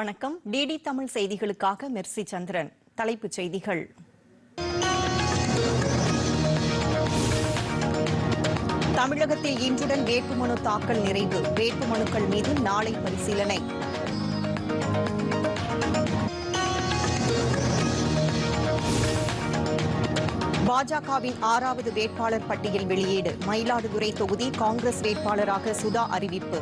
வணக்கம். டிடி தமிழ் செய்திகளுக்காக மெர்சி சந்திரன். தலைப்புச் செய்திகள். தமிழகத்தில் இன்றுடன் வேட்புமனு தாக்கல் நிறைவு. வேட்புமனுக்கள் மீது நாளை பரிசீலனை. பாஜகவின் ஆறாவது வேட்பாளர் பட்டியல் வெளியீடு. மயிலாடுதுறை தொகுதி காங்கிரஸ் வேட்பாளராக சுதா அறிவிப்பு.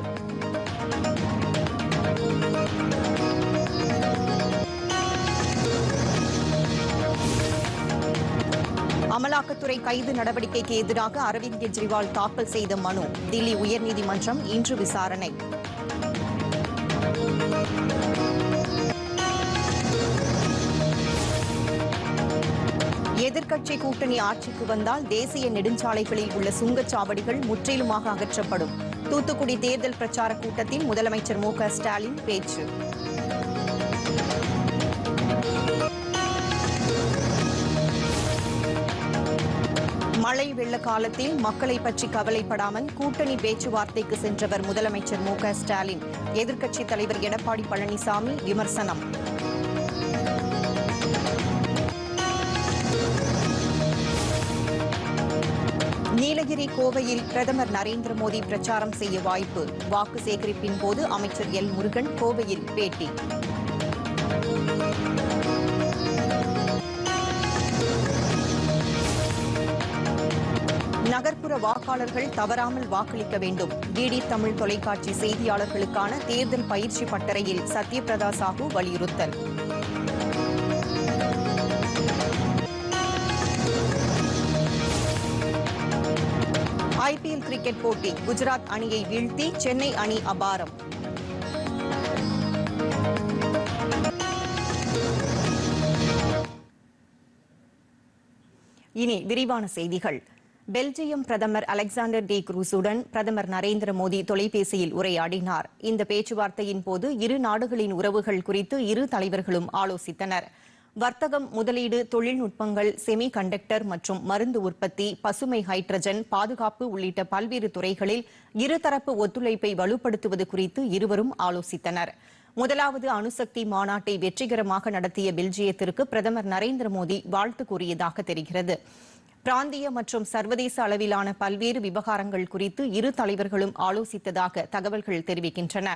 அமலாக்கத்துறை கைது நடவடிக்கைக்கு எதிராக அரவிந்த் கெஜ்ரிவால் தாக்கல் செய்த மனு. தில்லி உயர்நீதிமன்றம் இன்று விசாரணை. எதிர்க்கட்சி கூட்டணி ஆட்சிக்கு வந்தால் தேசிய நெடுஞ்சாலைகளில் உள்ள சுங்கச்சாவடிகள் முற்றிலுமாக அகற்றப்படும். தூத்துக்குடி தேர்தல் பிரச்சார கூட்டத்தில் முதலமைச்சர் மு ஸ்டாலின் பேச்சு. வெள்ள காலத்தில் மக்களை பற்றி கவலைப்படாமல் கூட்டணி பேச்சுவார்த்தைக்கு சென்றவர் முதலமைச்சர் மு ஸ்டாலின். எதிர்க்கட்சித் தலைவர் எடப்பாடி பழனிசாமி விமர்சனம். நீலகிரி கோவையில் பிரதமர் நரேந்திர மோடி பிரச்சாரம் செய்ய வாய்ப்பு. வாக்கு சேகரிப்பின் போது அமைச்சர் எல் முருகன் கோவையில் பேட்டி. நகர்ப்புற வாக்காளர்கள் தவறாமல் வாக்களிக்க வேண்டும். டிடி தமிழ் தொலைக்காட்சி செய்தியாளர்களுக்கான தேர்தல் பயிற்சி பட்டறையில் சத்யபிரதா சாஹூ வலியுறுத்தல். ஐபிஎல் கிரிக்கெட் போட்டி குஜராத் அணியை வீழ்த்தி சென்னை அணி அபாரம். இனி விரிவான செய்திகள். பெல்ஜியம் பிரதமர் அலெக்சாண்டர் டி குரூஸுடன் பிரதமர் நரேந்திர மோடி தொலைபேசியில் உரையாடினார். இந்த பேச்சுவார்த்தையின் போது இரு நாடுகளின் உறவுகள் குறித்து இரு தலைவர்களும் ஆலோசித்தனர். வர்த்தகம் முதலீடு தொழில்நுட்பங்கள் செமி கண்டக்டர் மற்றும் மருந்து உற்பத்தி பசுமை ஹைட்ரஜன் பாதுகாப்பு உள்ளிட்ட பல்வேறு துறைகளில் இருதரப்பு ஒத்துழைப்பை வலுப்படுத்துவது குறித்து இருவரும் ஆலோசித்தனர். முதலாவது அணுசக்தி மாநாட்டை வெற்றிகரமாக நடத்திய பெல்ஜியத்திற்கு பிரதமர் நரேந்திர மோடி வாழ்த்து கூறியதாக தெரிகிறது. பிராந்திய மற்றும் சர்வதேச அளவிலான பல்வேறு விவகாரங்கள் குறித்து இரு தலைவர்களும் ஆலோசித்ததாக தகவல்கள் தெரிவிக்கின்றன.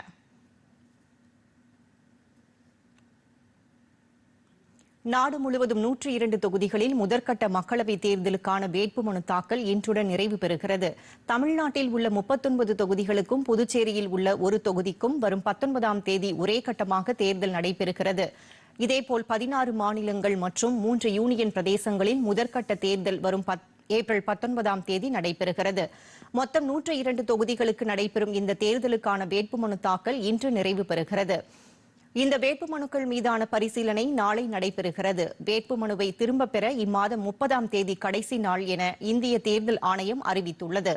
நாடு முழுவதும் நூற்றி இரண்டு தொகுதிகளில் முதற்கட்ட மக்களவைத் தேர்தலுக்கான வேட்புமனு தாக்கல் இன்றுடன் நிறைவு பெறுகிறது. தமிழ்நாட்டில் உள்ள முப்பத்தொன்பது தொகுதிகளுக்கும் புதுச்சேரியில் உள்ள ஒரு தொகுதிக்கும் வரும் பத்தொன்பதாம் தேதி ஒரே கட்டமாக தேர்தல் நடைபெறுகிறது. இதேபோல் பதினாறு மாநிலங்கள் மற்றும் மூன்று யூனியன் பிரதேசங்களில் முதற்கட்ட தேர்தல் வரும் ஏப்ரல் பத்தொன்பதாம் தேதி நடைபெறுகிறது. மொத்தம் நூற்று இரண்டு தொகுதிகளுக்கு நடைபெறும் இந்த தேர்தலுக்கான வேட்புமனு தாக்கல் இன்று நிறைவு பெறுகிறது. இந்த வேட்புமனுக்கள் மீதான பரிசீலனை நாளை நடைபெறுகிறது. வேட்புமனுவை திரும்பப் பெற இம்மாதம் முப்பதாம் தேதி கடைசி நாள் என இந்திய தேர்தல் ஆணையம் அறிவித்துள்ளது.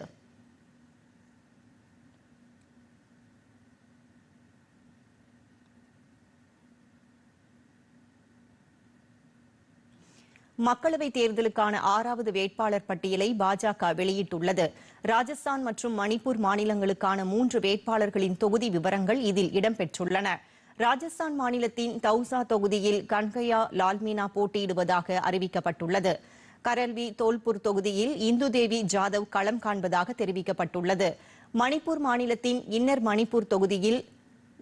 மக்களவைத் தேர்தலுக்கான ஆறாவது வேட்பாளர் பட்டியலை பாஜக வெளியிட்டுள்ளது. ராஜஸ்தான் மற்றும் மணிப்பூர் மாநிலங்களுக்கான மூன்று வேட்பாளர்களின் தொகுதி விவரங்கள் இதில் இடம்பெற்றுள்ளன. ராஜஸ்தான் மாநிலத்தின் தௌசா தொகுதியில் கன்கையா லால்மீனா போட்டியிடுவதாக அறிவிக்கப்பட்டுள்ளது. கரல்வி தோல்பூர் தொகுதியில் இந்துதேவி ஜாதவ் களம் காண்பதாக தெரிவிக்கப்பட்டுள்ளது. மணிப்பூர் மாநிலத்தின் இன்னர் மணிப்பூர் தொகுதியில்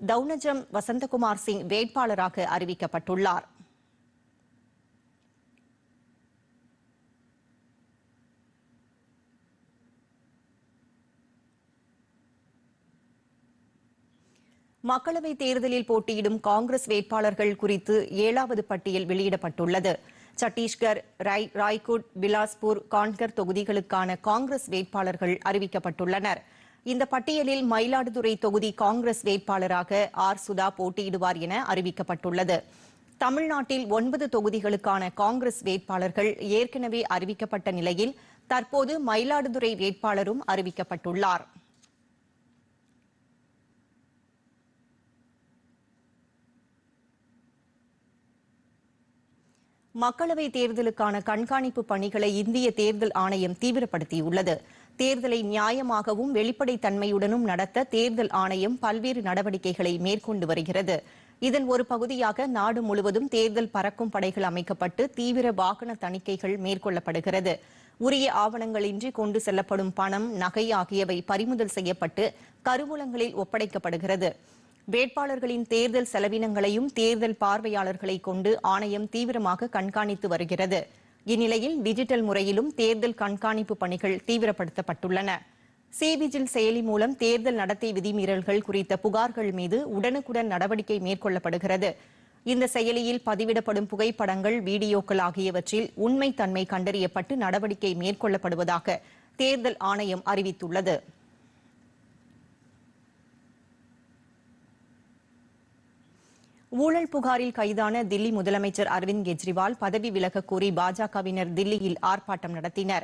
தௌனஜம் வசந்தகுமார் சிங் வேட்பாளராக அறிவிக்கப்பட்டுள்ளார். மக்களவைத் தேர்தலில் போட்டியிடும் காங்கிரஸ் வேட்பாளர்கள் குறித்து ஏழாவது பட்டியல் வெளியிடப்பட்டுள்ளது. சத்தீஸ்கர் ராய் ராய்குட் பிலாஸ்பூர் கான்கர் தொகுதிகளுக்கான காங்கிரஸ் வேட்பாளர்கள் அறிவிக்கப்பட்டுள்ளனர். இந்த பட்டியலில் மயிலாடுதுறை தொகுதி காங்கிரஸ் வேட்பாளராக ஆர். சுதா போட்டியிடுவார் என அறிவிக்கப்பட்டுள்ளது. தமிழ்நாட்டில் ஒன்பது தொகுதிகளுக்கான காங்கிரஸ் வேட்பாளர்கள் ஏற்கனவே அறிவிக்கப்பட்ட நிலையில் தற்போது மயிலாடுதுறை வேட்பாளரும் அறிவிக்கப்பட்டுள்ளார். மக்களவை தேர்தலுக்கான கண்காணிப்பு பணிகளை இந்திய தேர்தல் ஆணையம் தீவிரப்படுத்தியுள்ளது. தேர்தலை நியாயமாகவும் வெளிப்படைத் தன்மையுடனும் நடத்த தேர்தல் ஆணையம் பல்வேறு நடவடிக்கைகளை மேற்கொண்டு வருகிறது. இதன் ஒரு பகுதியாக நாடு முழுவதும் தேர்தல் பறக்கும் படைகள் அமைக்கப்பட்டு தீவிர வாகன தணிக்கைகள் மேற்கொள்ளப்படுகிறது. உரிய ஆவணங்களின்றி கொண்டு செல்லப்படும் பணம் நகை ஆகியவை பறிமுதல் செய்யப்பட்டு கருவூலங்களில் ஒப்படைக்கப்படுகிறது. வேட்பாளர்களின் தேர்தல் செலவினங்களையும் தேர்தல் பார்வையாளர்களை கொண்டு ஆணையம் தீவிரமாக கண்காணித்து வருகிறது. இந்நிலையில் டிஜிட்டல் முறையிலும் தேர்தல் கண்காணிப்பு பணிகள் தீவிரப்படுத்தப்பட்டுள்ளன. சேவிஜில் செயலி மூலம் தேர்தல் நடத்தை விதிமீறல்கள் குறித்த புகார்கள் மீது உடனுக்குடன் நடவடிக்கை மேற்கொள்ளப்படுகிறது. இந்த செயலியில் பதிவிடப்படும் புகைப்படங்கள் வீடியோக்கள் ஆகியவற்றில் உண்மைத்தன்மை கண்டறியப்பட்டு நடவடிக்கை மேற்கொள்ளப்படுவதாக தேர்தல் ஆணையம் அறிவித்துள்ளது. ஊழல் புகாரில் கைதான தில்லி முதலமைச்சர் அரவிந்த் கெஜ்ரிவால் பதவி விலகக் கோரி பாஜகவினர் தில்லியில் ஆர்ப்பாட்டம் நடத்தினர்.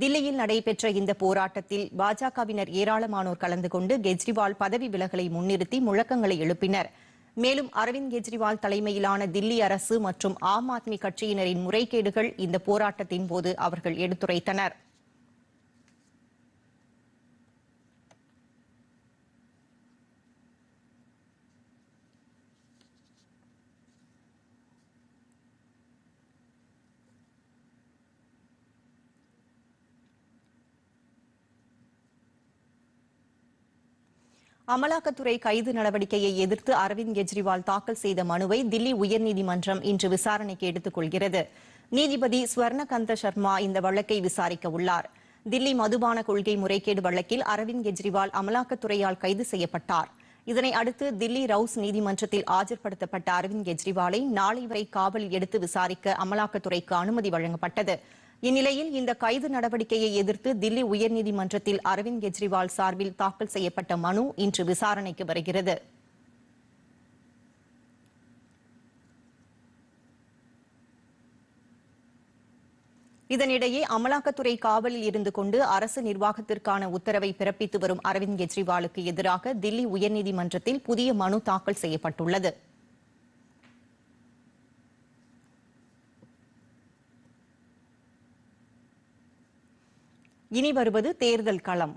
தில்லியில் நடைபெற்ற இந்த போராட்டத்தில் பாஜகவினர் ஏராளமானோர் கலந்து கொண்டு கெஜ்ரிவால் பதவி விலகலை முன்னிறுத்தி முழக்கங்களை எழுப்பினர். மேலும் அரவிந்த் கெஜ்ரிவால் தலைமையிலான தில்லி அரசு மற்றும் ஆம் ஆத்மி கட்சியினரின் முறைகேடுகள் இந்த போராட்டத்தின் போது அவர்கள் எடுத்துரைத்தனர். அமலாக்கத்துறை கைது நடவடிக்கையை எதிர்த்து அரவிந்த் கெஜ்ரிவால் தாக்கல் செய்த மனுவை தில்லி உயர்நீதிமன்றம் இன்று விசாரணைக்கு எடுத்துக் கொள்கிறது. நீதிபதி ஸ்வர்ணகந்த சர்மா இந்த வழக்கை விசாரிக்க உள்ளார். தில்லி மதுபான கொள்கை முறைகேடு வழக்கில் அரவிந்த் கெஜ்ரிவால் அமலாக்கத்துறையால் கைது செய்யப்பட்டார். இதனை அடுத்து தில்லி ரவுஸ் நீதிமன்றத்தில் ஆஜர்படுத்தப்பட்ட அரவிந்த் கெஜ்ரிவாலை நாளை வரை காவலில் எடுத்து விசாரிக்க அமலாக்கத்துறைக்கு அனுமதி வழங்கப்பட்டது. இந்நிலையில் இந்த கைது நடவடிக்கையை எதிர்த்து தில்லி உயர்நீதிமன்றத்தில் அரவிந்த் கெஜ்ரிவால் சார்பில் தாக்கல் செய்யப்பட்ட மனு இன்று விசாரணைக்கு வருகிறது. இதனிடையே அமலாக்கத்துறை காவலில் இருந்து கொண்டு அரசு நிர்வாகத்திற்கான உத்தரவை பிறப்பித்து வரும் அரவிந்த் கெஜ்ரிவாலுக்கு எதிராக தில்லி உயர்நீதிமன்றத்தில் புதிய மனு தாக்கல் செய்யப்பட்டுள்ளது. இனி வருவது தேர்தல் களம்.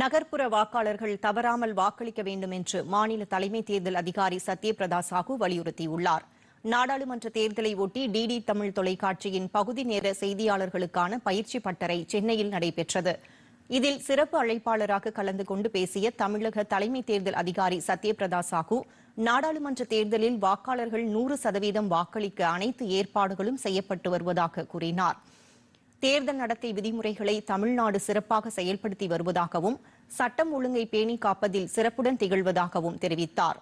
நகர்ப்புற வாக்காளர்கள் தவறாமல் வாக்களிக்க வேண்டும் என்று மாநில தலைமை தேர்தல் அதிகாரி சத்யபிரதா சாஹூ வலியுறுத்தியுள்ளார். நாடாளுமன்ற தேர்தலை ஒட்டி டிடி தமிழ் தொலைக்காட்சியின் பகுதி நேர செய்தியாளர்களுக்கான பயிற்சி பட்டறை சென்னையில் நடைபெற்றது. இதில் சிறப்பு அழைப்பாளராக கலந்து கொண்டு பேசிய தமிழக தலைமை தேர்தல் அதிகாரி சத்யபிரதா சாஹூ நாடாளுமன்ற தேர்தலில் வாக்காளர்கள் நூறு சதவீதம் வாக்களிக்க அனைத்து ஏற்பாடுகளும் செய்யப்பட்டு வருவதாக கூறினார். தேர்தல் நடத்தை விதிமுறைகளை தமிழ்நாடு சிறப்பாக செயல்படுத்தி வருவதாகவும் சட்டம் ஒழுங்கை பேணி காப்பதில் சிறப்புடன் திகழ்வதாகவும் தெரிவித்தார்.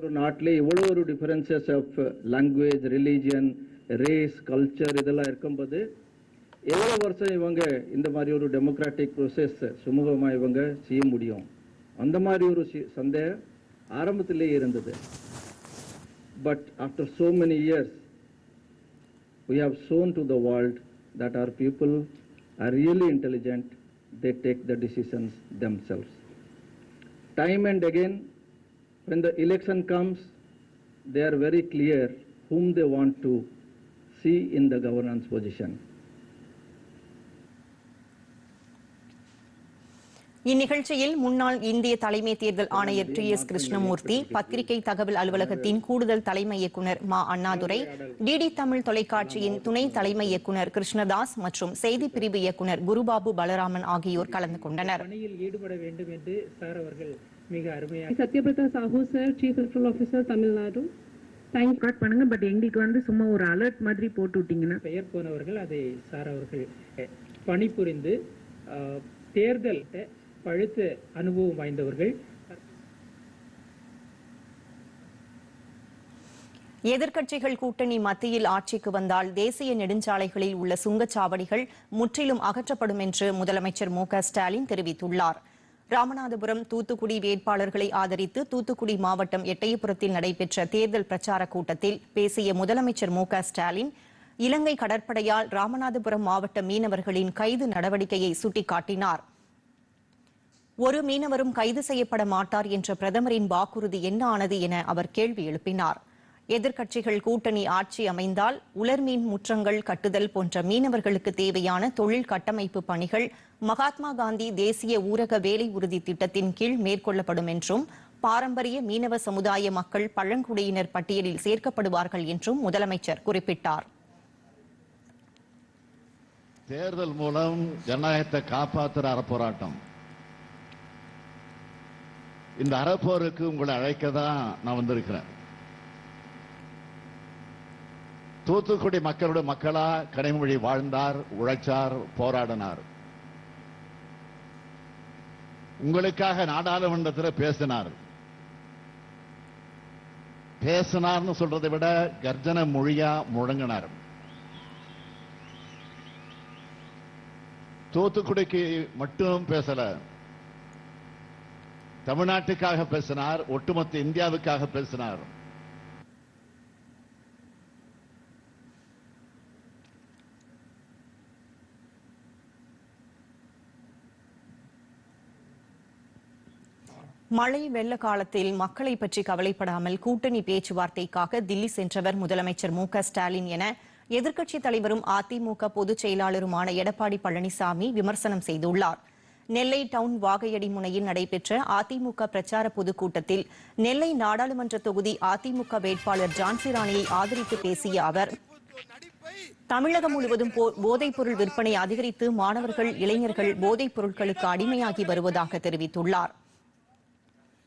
ஒரு நாட்டிலே இவ்வளோ ஒரு differences of language religion race culture இதெல்லாம் இருக்கும்போது எவ்வளோ வருஷம் இவங்க இந்த மாதிரி ஒரு டெமோக்ராட்டிக் ப்ரொசஸ் சுமூகமாக இவங்க செய்ய முடியும்? அந்த மாதிரி ஒரு சந்தேகம் ஆரம்பத்திலே இருந்தது. But after so many years we have shown to the world that are people really really they take the the decisions themselves. Time and again when the election comes they are very clear whom they want to see in the governance position. இந்நிகழ்ச்சியில் முன்னாள் இந்திய தலைமை தேர்தல் ஆணையர் D S Krishnamurthy பத்திரிகை தகவல் அலுவலகத்தின் கூடுதல் தலைமை இயக்குனர் மா. அண்ணாதுரை டிடி தமிழ் தொலைக்காட்சியின் துணை தலைமை இயக்குனர் கிருஷ்ணதாஸ் மற்றும் செய்தி பிரிவு இயக்குனர் குருபாபு பலராமன் ஆகியோர் கலந்து கொண்டனர். மிக அருமையாக Satyabrata Sahoo sir chief electoral officer Tamil Nadu thank record பண்ணுங்க பட் எங்களுக்கு வந்து சும்மா ஒரு அலர்ட் மாதிரி போட்டு விட்டீங்கன்னா. பெயர் போனவர்கள் அதை சார் அவர்கள் பணிபுரிந்து தேர்தல் பழுத்த அனுபவம் வாய்ந்தவர்கள். எதிர்க்கட்சிகள் கூட்டணி மத்தியில் ஆட்சிக்கு வந்தால் தேசிய நெடுஞ்சாலைகளில் உள்ள சுங்கச்சாவடிகள் முற்றிலும் அகற்றப்படும் என்று முதலமைச்சர் மு க ஸ்டாலின் தெரிவித்துள்ளார். ராமநாதபுரம் தூத்துக்குடி வேட்பாளர்களை ஆதரித்து தூத்துக்குடி மாவட்டம் எட்டயபுரத்தில் நடைபெற்ற தேர்தல் பிரச்சார கூட்டத்தில் பேசிய முதலமைச்சர் மு ஸ்டாலின் இலங்கை கடற்படையால் ராமநாதபுரம் மாவட்ட மீனவர்களின் கைது நடவடிக்கையை சுட்டிக்காட்டினார். ஒரு மீனவரும் கைது செய்யப்பட மாட்டார் என்ற பிரதமரின் வாக்குறுதி என்ன ஆனது என அவர் கேள்வி எழுப்பினார். எதிர்க்கட்சிகள் கூட்டணி ஆட்சி அமைந்தால் உலர்மீன் முற்றங்கள் கட்டுதல் போன்ற மீனவர்களுக்கு தேவையான தொழில் கட்டமைப்பு பணிகள் மகாத்மா காந்தி தேசிய ஊரக வேலை உறுதி திட்டத்தின் கீழ் மேற்கொள்ளப்படும் என்றும் பாரம்பரிய மீனவ சமுதாய மக்கள் பழங்குடியினர் பட்டியலில் சேர்க்கப்படுவார்கள் என்றும் முதலமைச்சர் குறிப்பிட்டார். தேர்தல் மூலம் ஜனநாயகத்தை காப்பாற்றுற அறப்போராட்டம். இந்த அறப்போருக்கு உங்களை அழைக்க தான் நான் வந்திருக்கிறேன். தூத்துக்குடி மக்களுடைய மக்களா கனிமொழி வாழ்ந்தார் உழைச்சார் போராடினார். உங்களுக்காக நாடாளுமன்றத்தில் பேசினார். பேசினார்னு சொல்றதை விட கர்ஜன மொழியா முழங்கினார். தூத்துக்குடிக்கு மட்டும் பேசல. தமிழ்நாட்டுக்காக பேசினார் ஒட்டுமொத்த இந்தியாவுக்காக பேசினார். மழை வெள்ள காலத்தில் மக்களை பற்றி கவலைப்படாமல் கூட்டணி பேச்சுவார்த்தைக்காக தில்லி சென்றவர் முதலமைச்சர் மு க ஸ்டாலின் என எதிர்க்கட்சித் தலைவரும் அதிமுக பொதுச் செயலாளருமான எடப்பாடி பழனிசாமி விமர்சனம் செய்துள்ளார். நெல்லை டவுன் வாகையடி முனையில் நடைபெற்ற அதிமுக பிரச்சார பொதுக்கூட்டத்தில் நெல்லை நாடாளுமன்ற தொகுதி அதிமுக வேட்பாளர் ஜான்சி ராணியை ஆதரித்து பேசிய அவர் தமிழகம் முழுவதும் போ- போதைப்பொருள் விற்பனை அதிகரித்து மாணவர்கள் இளைஞர்கள் போதைப் பொருட்களுக்கு அடிமையாகி வருவதாக தெரிவித்துள்ளார்.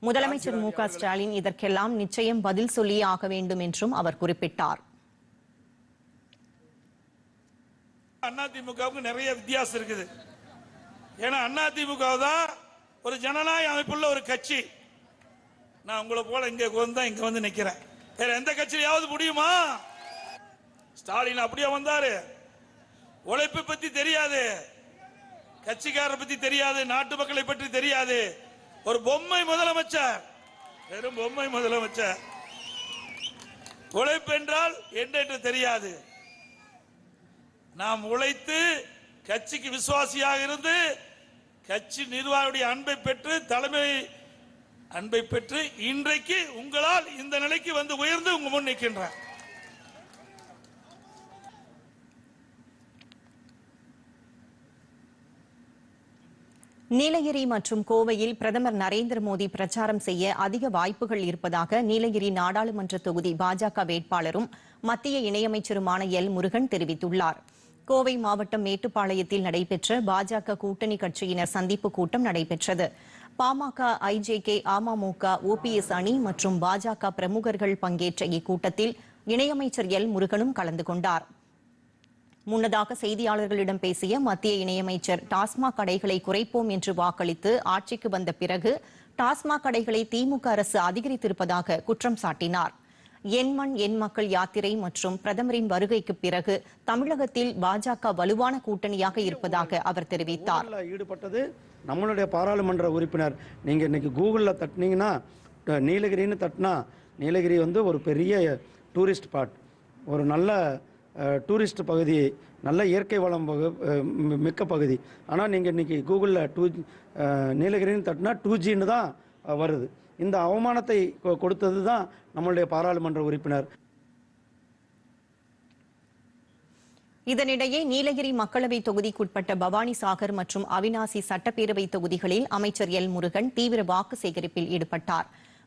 முதலமைச்சர் மு ஸ்டாலின் இதற்கெல்லாம் நிச்சயம் பதில் சொல்லியே ஆக வேண்டும் என்றும் அவர் குறிப்பிட்டார். அதிமுகவுக்கு நிறைய வித்தியாசம் இருக்குது. ஏன்னா அதிமுக தான் ஒரு ஜனநாயக அமைப்புள்ள ஒரு கட்சி. நான் உங்களை போல இங்க வந்து இங்க வந்து நிக்கிறேன். வேற எந்த கட்சியாவது முடியுமா? ஸ்டாலின் அப்படியே வந்தாரு. உழைப்பு பத்தி தெரியாது. கட்சிக்காரரை பத்தி தெரியாது. நாட்டு மக்களை பற்றி தெரியாது. ஒரு பொம்மை முதலமைச்சர். வெறும் பொம்மை முதலமைச்சர். உழைப்பு என்றால் என்று தெரியாது. நாம் உழைத்து கட்சிக்கு விசுவாசியாக இருந்து கட்சி நிர்வாகியுடைய அன்பை பெற்று தலைமை அன்பை பெற்று இன்றைக்கு உங்களால் இந்த நிலைக்கு வந்து உயர்ந்து உங்க முன் நிற்கின்றான். நீலகிரி மற்றும் கோவையில் பிரதமர் நரேந்திர மோடி பிரச்சாரம் செய்ய அதிக வாய்ப்புகள் இருப்பதாக நீலகிரி நாடாளுமன்ற தொகுதி பாஜக வேட்பாளரும் மத்திய இணையமைச்சருமான எல். முருகன் தெரிவித்துள்ளார். கோவை மாவட்டம் மேட்டுப்பாளையத்தில் நடைபெற்ற பாஜக கூட்டணி கட்சியினர் சந்திப்பு கூட்டம் நடைபெற்றது. பாமக ஐஜேகே அமமுக ஓபிஎஸ் அணி மற்றும் பாஜக பிரமுகர்கள் பங்கேற்ற இக்கூட்டத்தில் இணையமைச்சர் எல். முருகனும் கலந்து கொண்டார். முன்னதாக செய்தியாளர்களிடம் பேசிய மத்திய இணையமைச்சர் டாஸ்மாக் கடைகளை குறைப்போம் என்று வாக்களித்து ஆட்சிக்கு வந்த பிறகு டாஸ்மாக் கடைகளை திமுக அரசு அதிகரித்திருப்பதாக குற்றம் சாட்டினார். என் மண் என் மக்கள் யாத்திரை மற்றும் பிரதமரின் வருகைக்கு பிறகு தமிழகத்தில் பாஜக வலுவான கூட்டணியாக இருப்பதாக அவர் தெரிவித்தார். ஈடுபட்டது நம்மளுடைய பாராளுமன்ற உறுப்பினர். நீங்கள் இன்னைக்கு கூகுளில் தட்டினீங்கன்னா நீலகிரின்னு தட்டினா நீலகிரி வந்து ஒரு பெரிய டூரிஸ்ட் ஸ்பாட். ஒரு நல்ல டூரிஸ்ட் பகுதி நல்ல இயற்கை வளம் பகு- மிக்க பகுதி. ஆனால் நீங்கள் இன்றைக்கி கூகுளில் டூ நீலகிரின்னு தட்டினா டூ ஜின்னு தான் வருது. இந்த அவமானத்தை கொ- கொடுத்தது தான் நம்மளுடைய பாராளுமன்ற உறுப்பினர். இதனிடையே நீலகிரி மக்களவை தொகுதிக்குட்பட்ட பவானி சாகர் மற்றும் அவினாசி சட்டப்பேரவை தொகுதிகளில் அமைச்சர் எல் முருகன் தீவிர வாக்கு சேகரிப்பில் ஈடுபட்டார்.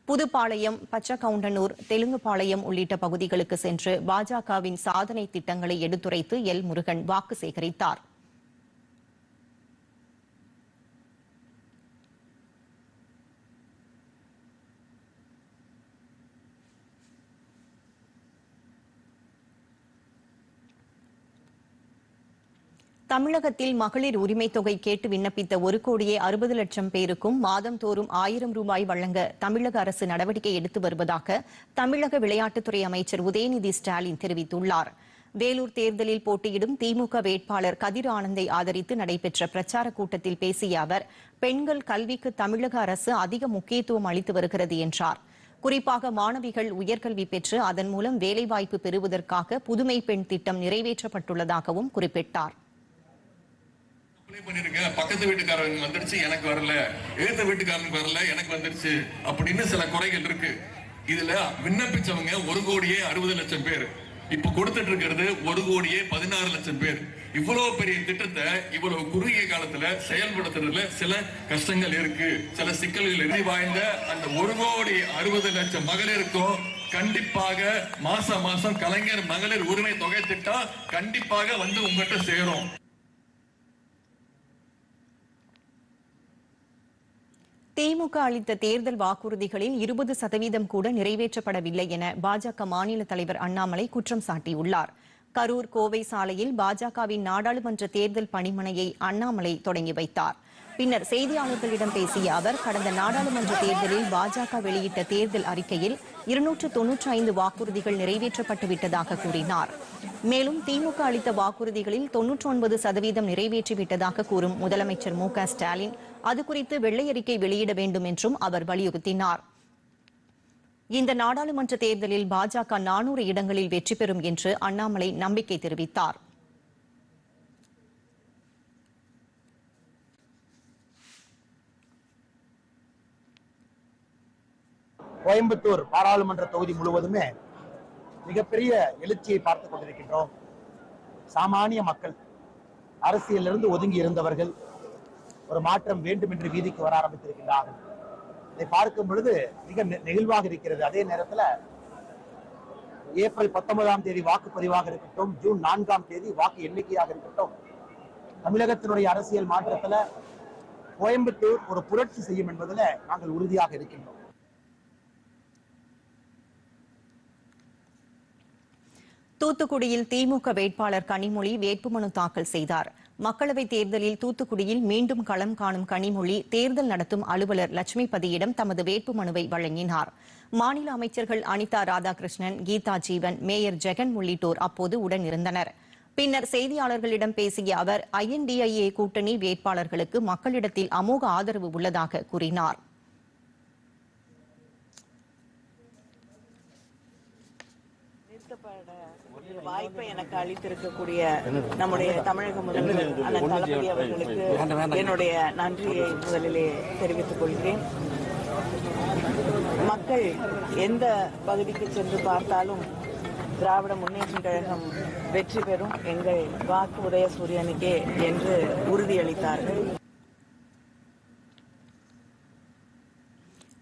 புதுப்பாளையம் பச்சகவுண்டனூர் தெலுங்குபாளையம் உள்ளிட்ட பகுதிகளுக்கு சென்று பாஜகவின் சாதனை திட்டங்களை எடுத்துரைத்து எல் முருகன் வாக்கு சேகரித்தார். தமிழகத்தில் மகளிர் உரிமைத் தொகை கேட்டு விண்ணப்பித்த ஒரு கோடியே அறுபது லட்சம் பேருக்கும் மாதந்தோறும் ஆயிரம் ரூபாய் வழங்க தமிழக அரசு நடவடிக்கை எடுத்து வருவதாக தமிழக விளையாட்டுத்துறை அமைச்சர் உதயநிதி ஸ்டாலின் தெரிவித்துள்ளார். வேலூர் தேர்தலில் போட்டியிடும் திமுக வேட்பாளர் கதிர் ஆனந்தை ஆதரித்து நடைபெற்ற பிரச்சார கூட்டத்தில் பேசிய அவர் பெண்கள் கல்விக்கு தமிழக அரசு அதிக முக்கியத்துவம் அளித்து வருகிறது என்றார். குறிப்பாக மாணவிகள் உயர்கல்வி பெற்று அதன் மூலம் வேலைவாய்ப்பு பெறுவதற்காக புதுமை பெண் திட்டம் நிறைவேற்றப்பட்டுள்ளதாகவும் குறிப்பிட்டார். அப்ளை பக்கத்து வீட்டுக்காரங்க வந்துருச்சு எனக்கு வரல. எழுத்த வீட்டுக்காரனுக்கு வரல எனக்கு வந்துருச்சு அப்படின்னு சில குறைகள் இருக்கு. இதுல விண்ணப்பிச்சவங்க ஒரு கோடியே அறுபது லட்சம் பேர். இப்ப கொடுத்துட்டு இருக்கிறது ஒரு கோடியே பதினாறு லட்சம் பேர். இவ்வளவு பெரிய திட்டத்தை இவ்வளவு குறுகிய காலத்துல செயல்படுத்துறதுல சில கஷ்டங்கள் இருக்கு. சில சிக்கல்கள் எழுதி வாய்ந்த அந்த ஒரு கோடி அறுபது லட்சம் மகளிருக்கும் கண்டிப்பாக மாசம் மாசம் கலைஞர் மகளிர் உரிமை தொகை திட்டம் கண்டிப்பாக வந்து உங்ககிட்ட சேரும். திமுக அளித்த தேர்தல் வாக்குறுதிகளில் இருபது சதவீதம் கூட நிறைவேற்றப்படவில்லை என பாஜக மாநில தலைவர் அண்ணாமலை குற்றம் சாட்டியுள்ளார். கரூர் கோவை சாலையில் பாஜகவின் நாடாளுமன்ற தேர்தல் பணிமனையை அண்ணாமலை தொடங்கி வைத்தார். பின்னர் செய்தியாளர்களிடம் பேசிய அவர் கடந்த நாடாளுமன்ற தேர்தலில் பாஜக வெளியிட்ட தேர்தல் அறிக்கையில் இருநூற்று தொன்னூற்றி ஐந்து வாக்குறுதிகள் நிறைவேற்றப்பட்டு விட்டதாக கூறினார். மேலும் திமுக அளித்த வாக்குறுதிகளில் தொன்னூற்றி ஒன்பது சதவீதம் நிறைவேற்றிவிட்டதாக கூறும் முதலமைச்சர் மு க ஸ்டாலின் அது குறித்து வெள்ளை அறிக்கை வெளியிட வேண்டும் என்றும் அவர் வலியுறுத்தினார். இந்த நாடாளுமன்ற தேர்தலில் பாஜக நானூறு இடங்களில் வெற்றி பெறும் என்று அண்ணாமலை நம்பிக்கை தெரிவித்தார். கோயம்புத்தூர் பாராளுமன்ற தொகுதி முழுவதுமே மிகப்பெரிய எழுச்சியை பார்த்துக் கொண்டிருக்கின்றோம். சாமானிய மக்கள் அரசியலிருந்து ஒதுங்கி இருந்தவர்கள் ஒரு மாற்றம் வேண்டும் என்று வீதிக்கு வர ஆரம்பித்திருக்கின்றார்கள் இதை பார்க்கும் பொழுது மிக நெ- நெகிழ்வாக இருக்கிறது. அதே நேரத்துல ஏப்ரல் பத்தொன்பதாம் தேதி வாக்குப்பதிவாக இருக்கட்டும் ஜூன் நான்காம் தேதி வாக்கு எண்ணிக்கையாக இருக்கட்டும் தமிழகத்தினுடைய அரசியல் மாற்றத்துல கோயம்புத்தூர் ஒரு புரட்சி செய்யும் என்பதுல நாங்கள் உறுதியாக இருக்கின்றோம். தூத்துக்குடியில் திமுக வேட்பாளர் கனிமொழி வேட்புமனு தாக்கல் செய்தார். மக்களவைத் தேர்தலில் தூத்துக்குடியில் மீண்டும் களம் காணும் கனிமொழி தேர்தல் நடத்தும் அலுவலர் லட்சுமிபதியிடம் தமது வேட்புமனுவை வழங்கினார். மாநில அமைச்சர்கள் அனிதா ராதாகிருஷ்ணன் கீதா ஜீவன் மேயர் ஜெகன் உள்ளிட்டோர் அப்போது உடனிருந்தனர். பின்னர் செய்தியாளர்களிடம் பேசிய அவர் ஐஎன்டிஐஏ கூட்டணி வேட்பாளர்களுக்கு மக்களிடத்தில் அமோக ஆதரவு உள்ளதாக கூறினார். ஒரு வாய்ப்பை எனக்கு அளித்திருக்கக்கூடிய நம்முடைய தமிழக முதல்வர் அண்ணன் தளபதி அவர்களுக்கு என்னுடைய நன்றியை முதலிலே தெரிவித்துக் கொள்கிறேன். மக்கள் எந்த பகுதிக்கு சென்று பார்த்தாலும் திராவிட முன்னேற்ற கழகம் வெற்றி பெறும். எங்கள் வாக்கு உதயசூரியனுக்கே என்று உறுதியளித்தார்கள்.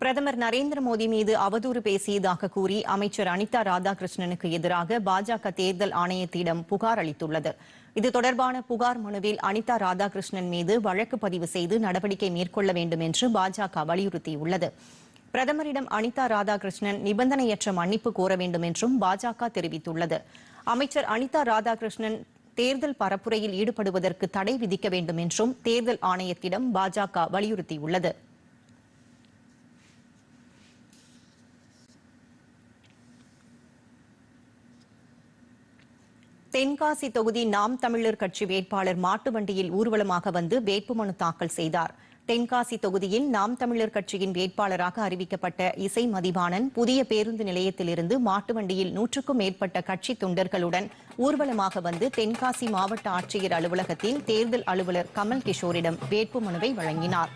பிரதமர் நரேந்திர மோடி மீது அவதூறு பேசியதாக கூறி அமைச்சர் அனிதா ராதாகிருஷ்ணனுக்கு எதிராக பாஜக தேர்தல் ஆணையத்திடம் புகார் அளித்துள்ளது. இது தொடர்பான புகார் மனுவில் அனிதா ராதாகிருஷ்ணன் மீது வழக்கு பதிவு செய்து நடவடிக்கை மேற்கொள்ள வேண்டும் என்று பாஜக வலியுறுத்தியுள்ளது. பிரதமரிடம் அனிதா ராதாகிருஷ்ணன் நிபந்தனையற்ற மன்னிப்பு கோர வேண்டும் என்றும் பாஜக தெரிவித்துள்ளது. அமைச்சர் அனிதா ராதாகிருஷ்ணன் தேர்தல் பரப்புரையில் ஈடுபடுவதற்கு தடை விதிக்க வேண்டும் என்றும் தேர்தல் ஆணையத்திடம் பாஜக வலியுறுத்தியுள்ளது. தென்காசி தொகுதி நாம் தமிழர் கட்சி வேட்பாளர் மாட்டு வண்டியில் ஊர்வலமாக வந்து வேட்புமனு தாக்கல் செய்தார். தென்காசி தொகுதியில் நாம் தமிழர் கட்சியின் வேட்பாளராக அறிவிக்கப்பட்ட இசை மதிவாணன் புதிய பேருந்து நிலையத்திலிருந்து மாட்டு வண்டியில் நூற்றுக்கும் மேற்பட்ட கட்சி தொண்டர்களுடன் ஊர்வலமாக வந்து தென்காசி மாவட்ட ஆட்சியர் அலுவலகத்தில் தேர்தல் அலுவலர் கமல் கிஷோரிடம் வேட்புமனுவை வழங்கினார்.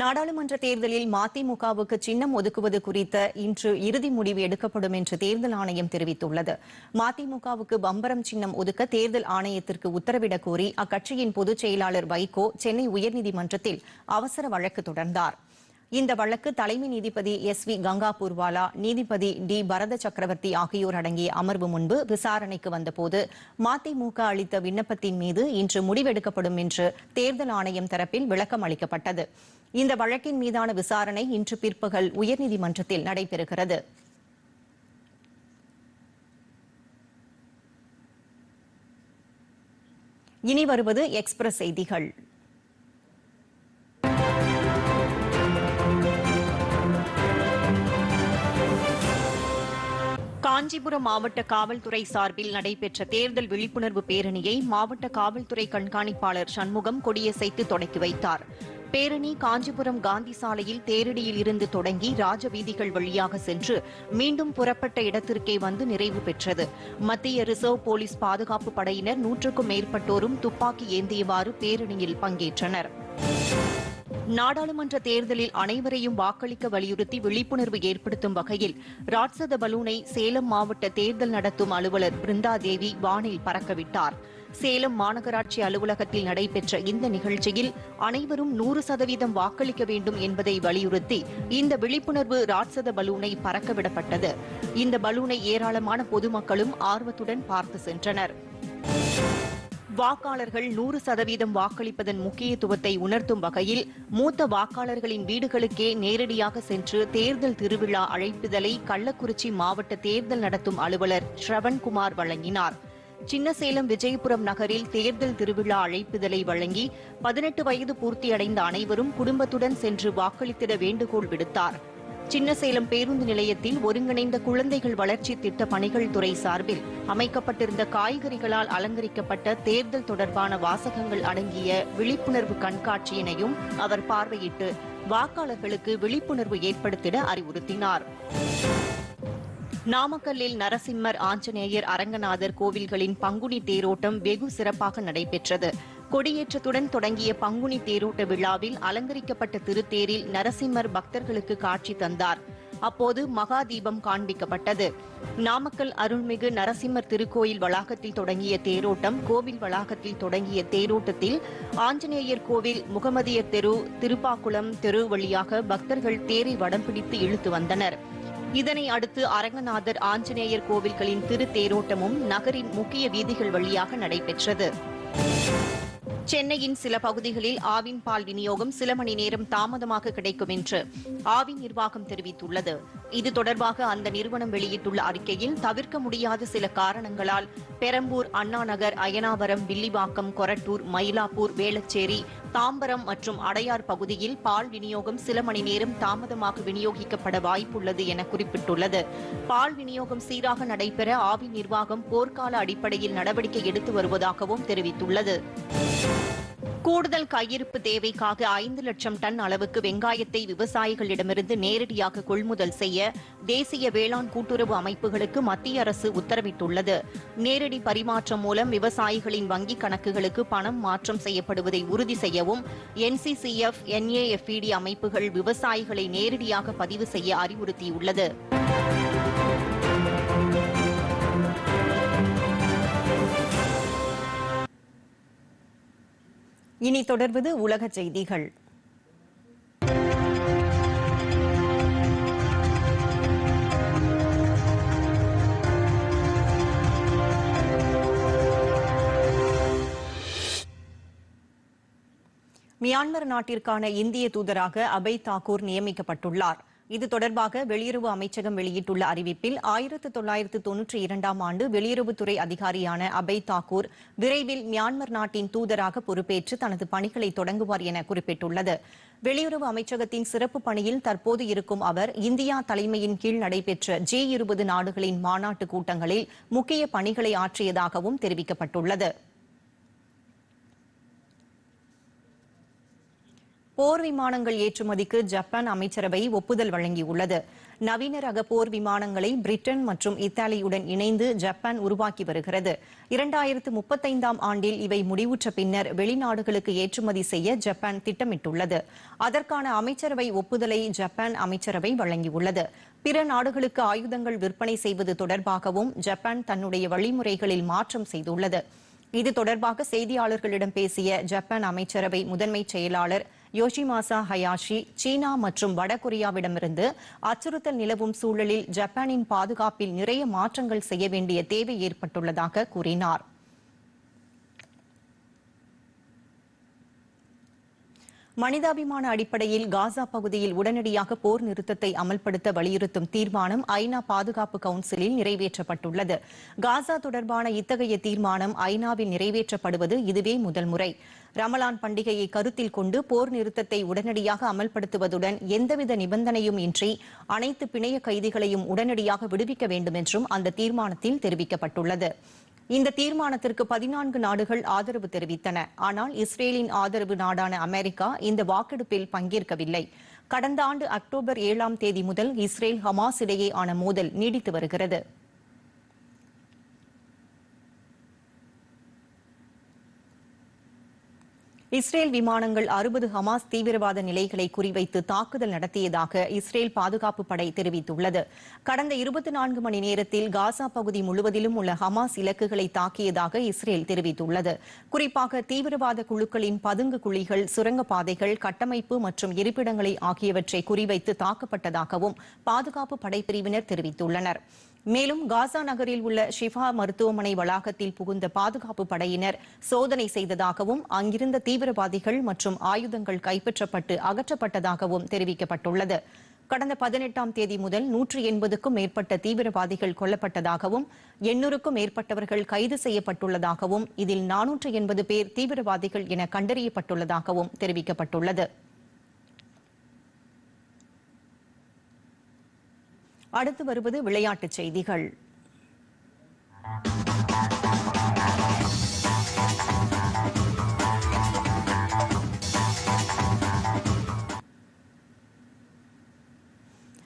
நாடாளுமன்ற தேர்தலில் மதிமுகவுக்கு சின்னம் ஒதுக்குவது குறித்த இன்று இறுதி முடிவு எடுக்கப்படும் என்று தேர்தல் ஆணையம் தெரிவித்துள்ளது. மதிமுகவுக்கு பம்பரம் சின்னம் ஒதுக்க தேர்தல் ஆணையத்திற்கு உத்தரவிடக் கோரி அக்கட்சியின் பொதுச் செயலாளர் வைகோ சென்னை உயர்நீதிமன்றத்தில் அவசர வழக்கு தொடர்ந்தார். இந்த வழக்கு தலைமை நீதிபதி எஸ் வி கங்கா பூர்வாலா நீதிபதி டி பரத சக்கரவர்த்தி ஆகியோர் அடங்கிய அமர்வு முன்பு விசாரணைக்கு வந்தபோது மதிமுக அளித்த விண்ணப்பத்தின் மீது இன்று முடிவெடுக்கப்படும் என்று தேர்தல் ஆணையம் தரப்பில் விளக்கம் அளிக்கப்பட்டது. இந்த வழக்கின் மீதான விசாரணை இன்று பிற்பகல் உயர்நீதிமன்றத்தில் நடைபெறுகிறது. இனி வருவது எக்ஸ்பிரஸ் செய்திகள். காஞ்சிபுரம் மாவட்ட காவல்துறை சார்பில் நடைபெற்ற தேர்தல் விழிப்புணர்வு பேரணியை மாவட்ட காவல்துறை கண்காணிப்பாளர் சண்முகம் கொடியசைத்து தொடக்கி வைத்தார். பேரணி காஞ்சிபுரம் காந்தி சாலையில் தேரடியில் இருந்து தொடங்கி ராஜவீதிகள் வழியாக சென்று மீண்டும் புறப்பட்ட இடத்திற்கே வந்து நிறைவு பெற்றது. மத்திய ரிசர்வ் போலீஸ் பாதுகாப்பு படையினர் நூற்றுக்கும் மேற்பட்டோரும் துப்பாக்கி ஏந்தியவாறு பேரணியில் பங்கேற்றனர். நாடாளுமன்ற தேர்தலில் அனைவரையும் வாக்களிக்க வலியுறுத்தி விழிப்புணர்வு ஏற்படுத்தும் வகையில் ராட்சத பலூனை சேலம் மாவட்ட தேர்தல் நடத்தும் அலுவலர் பிருந்தா தேவி வானில் பறக்கவிட்டார். சேலம் மாநகராட்சி அலுவலகத்தில் நடைபெற்ற இந்த நிகழ்ச்சியில் அனைவரும் நூறு சதவீதம் வாக்களிக்க வேண்டும் என்பதை வலியுறுத்தி இந்த விழிப்புணர்வு ராட்சத பலூனை பறக்கவிடப்பட்டது. இந்த பலூனை ஏராளமான பொதுமக்களும் ஆர்வத்துடன் பார்த்து சென்றனர். வாக்காளர்கள் நூறு சதவீதம் வாக்களிப்பதன் முக்கியத்துவத்தை உணர்த்தும் வகையில் மூத்த வாக்காளர்களின் வீடுகளுக்கே நேரடியாக சென்று தேர்தல் திருவிழா அழைப்புதலை கள்ளக்குறிச்சி மாவட்ட தேர்தல் நடத்தும் அலுவலர் ஸ்ரவண்குமார் வழங்கினார். சின்னசேலம் விஜயபுரம் நகரில் தேர்தல் திருவிழா அழைப்பிதழை வழங்கி பதினெட்டு வயது பூர்த்தியடைந்த அனைவரும் குடும்பத்துடன் சென்று வாக்களித்திட வேண்டுகோள் விடுத்தார். சின்னசேலம் பேருந்து நிலையத்தில் ஒருங்கிணைந்த குழந்தைகள் வளர்ச்சி திட்ட பணிகள் துறை சார்பில் அமைக்கப்பட்டிருந்த காய்கறிகளால் அலங்கரிக்கப்பட்ட தேர்தல் தொடர்பான வாசகங்கள் அடங்கிய விழிப்புணர்வு கண்காட்சியினையும் அவர் பார்வையிட்டு வாக்காளர்களுக்கு விழிப்புணர்வு ஏற்படுத்திட அறிவுறுத்தினார். நாமக்கல்லில் நரசிம்மர் ஆஞ்சநேயர் அரங்கநாதர் கோவில்களின் பங்குனி தேரோட்டம் வெகு சிறப்பாக நடைபெற்றது. கொடியேற்றத்துடன் தொடங்கிய பங்குனி தேரோட்ட விழாவில் அலங்கரிக்கப்பட்ட திருத்தேரில் நரசிம்மர் பக்தர்களுக்கு காட்சி தந்தார். அப்போது மகா தீபம் காண்பிக்கப்பட்டது. நாமக்கல் அருள்மிகு நரசிம்மர் திருக்கோயில் வளாகத்தில் தொடங்கிய தேரோட்டம் கோவில் வளாகத்தில் தொடங்கிய தேரோட்டத்தில் ஆஞ்சநேயர் கோவில் முகமதியர் தெரு திருப்பாக்குளம் தெரு வழியாக பக்தர்கள் தேரை வடம் பிடித்து இழுத்து வந்தனர். இதனை அடுத்து அரங்கநாதர் ஆஞ்சநேயர் கோவில்களின் திருத்தேரோட்டமும் நகரின் முக்கிய வீதிகள் வழியாக நடைபெற்றது. சென்னையின் சில பகுதிகளில் ஆவின் பால் விநியோகம் சில மணி நேரம் தாமதமாக கிடைக்கும் என்று ஆவின் நிர்வாகம் தெரிவித்துள்ளது. இது தொடர்பாக அந்த நிறுவனம் வெளியிட்டுள்ள அறிக்கையில் தவிர்க்க முடியாத சில காரணங்களால் பெரம்பூர் அண்ணாநகர் அயனாவரம் வில்லிவாக்கம் கொரட்டூர் மயிலாப்பூர் வேளச்சேரி தாம்பரம் மற்றும் அடையார் பகுதியில் பால் விநியோகம் சில மணி நேரம் தாமதமாக விநியோகிக்கப்பட வாய்ப்புள்ளது என குறிப்பிட்டுள்ளது. பால் விநியோகம் சீராக நடைபெற ஆவி நிர்வாகம் போர்க்கால அடிப்படையில் நடவடிக்கை எடுத்து வருவதாகவும் தெரிவித்துள்ளது. கூடுதல் கையிருப்பு தேவைக்காக ஐந்து லட்சம் டன் அளவுக்கு வெங்காயத்தை விவசாயிகளிடமிருந்து நேரடியாக கொள்முதல் செய்ய தேசிய வேளாண் கூட்டுறவு அமைப்புகளுக்கு மத்திய அரசு உத்தரவிட்டுள்ளது. நேரடி பரிமாற்றம் மூலம் விவசாயிகளின் வங்கிக் கணக்குகளுக்கு பணம் மாற்றம் செய்யப்படுவதை உறுதி செய்யவும் என்சிசிஎஃப் என்ஏஎஃப்இடி அமைப்புகள் விவசாயிகளை நேரடியாக பதிவு செய்ய அறிவுறுத்தியுள்ளது. இனி தொடர்வது உலக செய்திகள். மியான்மர் நாட்டிற்கான இந்திய தூதராக அபய் தாக்கூர் நியமிக்கப்பட்டுள்ளார். இது தொடர்பாக வெளியுறவு அமைச்சகம் வெளியிட்டுள்ள அறிவிப்பில் ஆயிரத்து தொள்ளாயிரத்து தொன்னூற்றி இரண்டாம் ஆண்டு வெளியுறவுத்துறை அதிகாரியான அபய் தாக்கூர் விரைவில் மியான்மர் நாட்டின் தூதராக பொறுப்பேற்று தனது பணிகளை தொடங்குவார் என குறிப்பிட்டுள்ளது. வெளியுறவு அமைச்சகத்தின் சிறப்பு பணியில் தற்போது இருக்கும் அவர் இந்தியா தலைமையின் கீழ் நடைபெற்ற ஜி இருபது நாடுகளின் மாநாட்டு கூட்டங்களில் முக்கிய பணிகளை ஆற்றியதாகவும் தெரிவிக்கப்பட்டுள்ளது. போர் விமானங்கள் ஏற்றுமதிக்கு ஜப்பான் அமைச்சரவை ஒப்புதல் வழங்கியுள்ளது. நவீன ரக போர் விமானங்களை பிரிட்டன் மற்றும் இத்தாலியுடன் இணைந்து ஜப்பான் உருவாக்கி வருகிறது. இரண்டாயிரத்து முப்பத்தைந்தாம் ஆண்டில் இவை முடிவுற்ற பின்னர் வெளிநாடுகளுக்கு ஏற்றுமதி செய்ய ஜப்பான் திட்டமிட்டுள்ளது. அதற்கான அமைச்சரவை ஒப்புதலை ஜப்பான் அமைச்சரவை வழங்கியுள்ளது. பிற நாடுகளுக்கு ஆயுதங்கள் விற்பனை செய்வது தொடர்பாகவும் ஜப்பான் தன்னுடைய வழிமுறைகளில் மாற்றம் செய்துள்ளது. இது தொடர்பாக செய்தியாளர்களிடம் பேசிய ஜப்பான் அமைச்சரவை முதன்மைச் செயலாளர் யோஷிமாசா ஹயாஷி சீனா மற்றும் வடகொரியாவிடமிருந்து அச்சுறுத்தல் நிலவும் சூழலில் ஜப்பானின் பாதுகாப்பில் நிறைய மாற்றங்கள் செய்ய வேண்டிய தேவை ஏற்பட்டுள்ளதாக கூறினார். மனிதாபிமான அடிப்படையில் காசா பகுதியில் உடனடியாக போர் நிறுத்தத்தை அமல்படுத்த வலியுறுத்தும் தீர்மானம் ஐநா பாதுகாப்பு கவுன்சிலில் நிறைவேற்றப்பட்டுள்ளது. காசா தொடர்பான இத்தகைய தீர்மானம் ஐநாவில் நிறைவேற்றப்படுவது இதுவே முதல் முறை. ரமலான் பண்டிகையை கருத்தில் கொண்டு போர் நிறுத்தத்தை உடனடியாக அமல்படுத்துவதுடன் எந்தவித நிபந்தனையும் இன்றி அனைத்து பிணைய கைதிகளையும் உடனடியாக விடுவிக்க வேண்டும் என்றும் அந்த தீர்மானத்தில் தெரிவிக்கப்பட்டுள்ளது. இந்த தீர்மானத்திற்கு பதினான்கு நாடுகள் ஆதரவு தெரிவித்தன. ஆனால் இஸ்ரேலின் ஆதரவு நாடான அமெரிக்கா இந்த வாக்கெடுப்பில் பங்கேற்கவில்லை. கடந்த ஆண்டு அக்டோபர் ஏழாம் தேதி முதல் இஸ்ரேல் ஹமாஸ் இடையே ஆன மோதல் நீடித்து வருகிறது. இஸ்ரேல் விமானங்கள் அறுபது ஹமாஸ் தீவிரவாத நிலைகளை குறிவைத்து தாக்குதல் நடத்தியதாக இஸ்ரேல் பாதுகாப்பு படை தெரிவித்துள்ளது. கடந்த இருபத்தி நான்கு மணி நேரத்தில் காசா பகுதி முழுவதிலும் உள்ள ஹமாஸ் இலக்குகளை தாக்கியதாக இஸ்ரேல் தெரிவித்துள்ளது. குறிப்பாக தீவிரவாத குழுக்களின் பதுங்கு குழிகள் சுரங்கப்பாதைகள் கட்டமைப்பு மற்றும் இருப்பிடங்களை ஆகியவற்றை குறிவைத்து தாக்கப்பட்டதாகவும் பாதுகாப்பு படைப்பிரிவினர் தெரிவித்துள்ளனர். மேலும் காசா நகரில் உள்ள ஷிஃபா மருத்துவமனை வளாகத்தில் புகுந்த பாதுகாப்பு படையினர் சோதனை செய்ததாகவும் அங்கிருந்த தீவிரவாதிகள் மற்றும் ஆயுதங்கள் கைப்பற்றப்பட்டு அகற்றப்பட்டதாகவும் தெரிவிக்கப்பட்டுள்ளது. கடந்த பதினெட்டாம் தேதி முதல் நூற்று எண்பதுக்கும் மேற்பட்ட தீவிரவாதிகள் கொல்லப்பட்டதாகவும் எண்ணூறுக்கும் மேற்பட்டவர்கள் கைது செய்யப்பட்டுள்ளதாகவும் இதில் நானூற்று எண்பது பேர் தீவிரவாதிகள் என கண்டறியப்பட்டுள்ளதாகவும் தெரிவிக்கப்பட்டுள்ளது. அடுத்து வருவது விளையாட்டுச் செய்திகள்.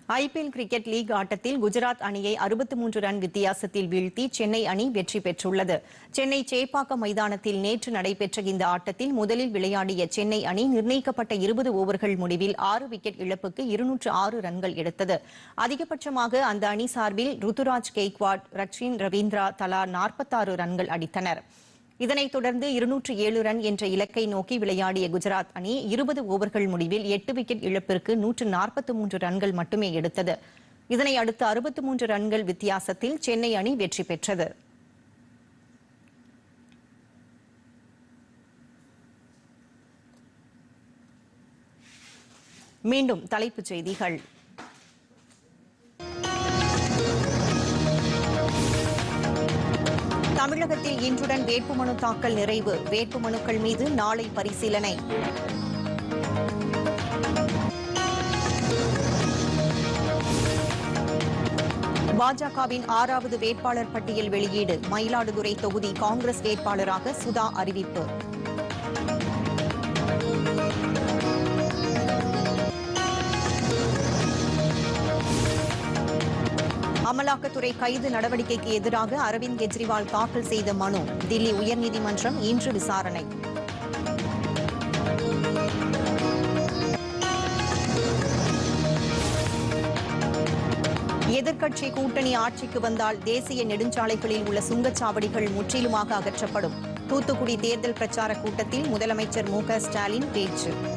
ஐபிஎல் கிரிக்கெட் லீக் ஆட்டத்தில் குஜராத் அணியை அறுபத்தி மூன்று ரன் வித்தியாசத்தில் வீழ்த்தி சென்னை அணி வெற்றி பெற்றுள்ளது. சென்னை சேப்பாக்கம் மைதானத்தில் நேற்று நடைபெற்ற இந்த ஆட்டத்தில் முதலில் விளையாடிய சென்னை அணி நிர்ணயிக்கப்பட்ட இருபது ஓவர்கள் முடிவில் ஆறு விக்கெட் இழப்புக்கு இருநூற்று ஆறு ரன்கள் எடுத்தது. அதிகபட்சமாக அந்த அணி சார்பில் ருத்துராஜ் கெய்க்வாட் ரக்ஷின் ரவீந்திரா தலா நாற்பத்தாறு ரன்கள் அடித்தனர். இதனைத் தொடர்ந்து இருநூற்று ஏழு ரன் என்ற இலக்கை நோக்கி விளையாடிய குஜராத் அணி இருபது ஓவர்கள் முடிவில் எட்டு விக்கெட் இழப்பிற்கு நூற்று நாற்பத்தி மூன்று ரன்கள் மட்டுமே எடுத்தது. இதனை அடுத்து அறுபத்தி மூன்று ரன்கள் வித்தியாசத்தில் சென்னை அணி வெற்றி பெற்றது. மீண்டும் தலைப்புச் செய்திகள். தமிழகத்தில் இன்றுடன் வேட்புமனு தாக்கல் நிறைவு. வேட்புமனுக்கள் மீது நாளை பரிசீலனை. பாஜகவின் ஆறாவது வேட்பாளர் பட்டியல் வெளியீடு. மயிலாடுதுறை தொகுதி காங்கிரஸ் வேட்பாளராக சுதா அறிவிப்பு. அமலாக்கத்துறை கைது நடவடிக்கைக்கு எதிராக அரவிந்த் கெஜ்ரிவால் தாக்கல் செய்த மனு தில்லி உயர்நீதிமன்றம் இன்று விசாரணை. எதிர்க்கட்சி கூட்டணி ஆட்சிக்கு வந்தால் தேசிய நெடுஞ்சாலைகளில் உள்ள சுங்கச்சாவடிகள் முற்றிலுமாக அகற்றப்படும். தூத்துக்குடி தேர்தல் பிரச்சார கூட்டத்தில் முதலமைச்சர் மு ஸ்டாலின் பேச்சு.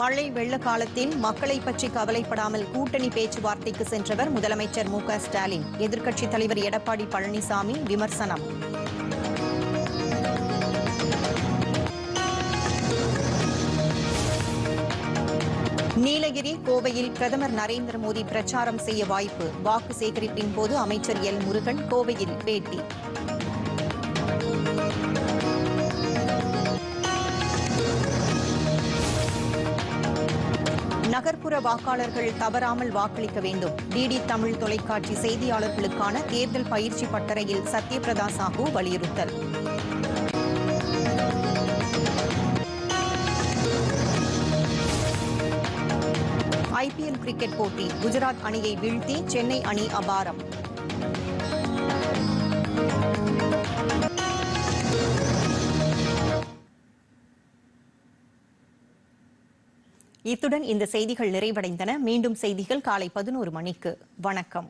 மழை வெள்ள காலத்தில் மக்களை பற்றி கவலைப்படாமல் கூட்டணி பேச்சுவார்த்தைக்கு சென்றவர் முதலமைச்சர் மு ஸ்டாலின். எதிர்க்கட்சித் தலைவர் எடப்பாடி பழனிசாமி விமர்சனம். நீலகிரி கோவையில் பிரதமர் நரேந்திர மோடி பிரச்சாரம் செய்ய வாய்ப்பு. வாக்கு சேகரிப்பின் போது அமைச்சர் எல் முருகன் கோவையில் பேட்டி. நகர்ப்புற வாக்காளர்கள் தவறாமல் வாக்களிக்க வேண்டும். டிடி தமிழ் தொலைக்காட்சி செய்தியாளர்களுக்கான தேர்தல் பயிற்சி பட்டறையில் சத்யபிரதா சாஹூ வலியுறுத்தல். ஐபிஎல் கிரிக்கெட் போட்டி குஜராத் அணியை வீழ்த்தி சென்னை அணி அபாரம். இத்துடன் இந்த செய்திகள் நிறைவடைந்தன. மீண்டும் செய்திகள் காலை பதினோரு மணிக்கு. வணக்கம்.